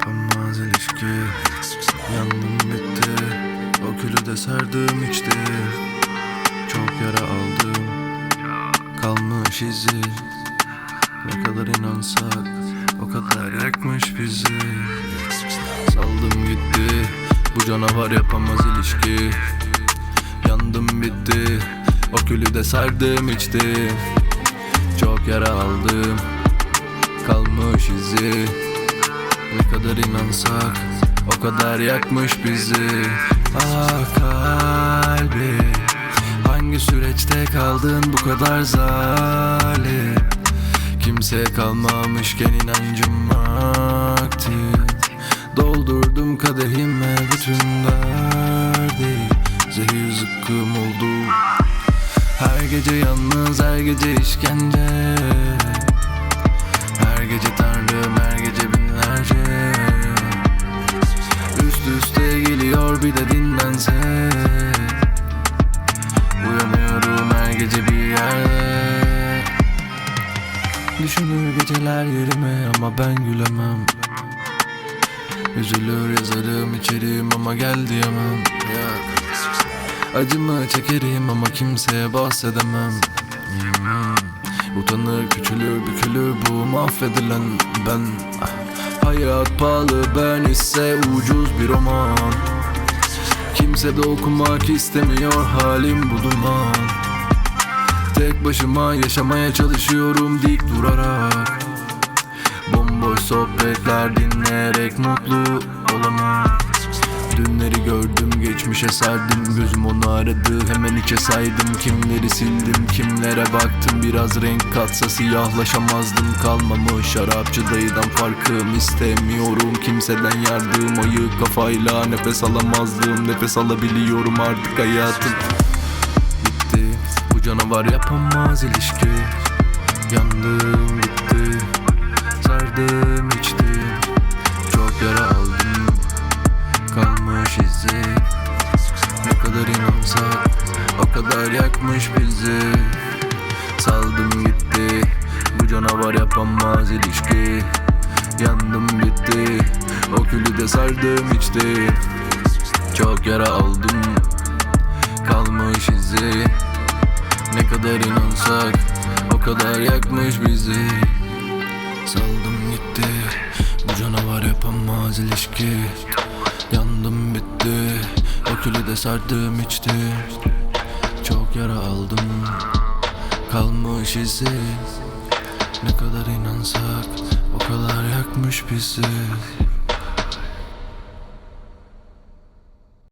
Tanmaz ilişki Yandım bitti. O külü de sardım içti. Çok yara aldım. Kalmış izi. Ne kadar inansak O kadar yakmış bizi. Saldım gitti. Bu canavar yapamaz ilişki. Yandım bitti. O külü de sardım içti. Çok yara aldım Kalmış izi. Ne kadar inansak o kadar yakmış bizi. Ah kalbi. Hangi süreçte kaldın bu kadar zalim? Kimseye kalmamışken inancım aktif Doldurdum kadehime bütün derdi. Zehir zıkkım oldu. Her gece yalnız her gece işkence Düşünür geceler yerime ama ben gülemem Üzülür yazarım içerim ama gel diyemem. Acımı çekerim ama kimseye bahsedemem. Utanır küçülür bükülür bu mahvedilen ben Hayat pahalı ben ise ucuz bir roman Kimse de okumak istemiyor halim bu duman Tek başıma yaşamaya çalışıyorum dik durarak. Bomboş sohbetler dinleyerek mutlu olamam. Dünleri gördüm geçmişe sardım. Gözüm onu aradı hemen içe saydım. Kimleri sildim kimlere baktım. Biraz renk katsa siyahlaşamazdım. Kalmamış şarapçı dayıdan farkım istemiyorum. Kimseden yardım ayık kafayla Nefes alamazdım. Nefes alabiliyorum artık hayatım canavar yapamaz ilişki. Yandım bitti Sardım içtim Çok yara aldım kalmış izi. Ne kadar inansak o kadar yakmış bizi. Saldım gitti bu canavar yapamaz ilişki. Yandım bitti o külü de sardım içti. Çok yara aldım kalmış izi Ne kadar inansak o kadar yakmış bizi. Saldım gitti Bu canavar yapamaz ilişki. Yandım bitti O külü de sardım içti. Çok yara aldım Kalmış izi Ne kadar inansak O kadar yakmış bizi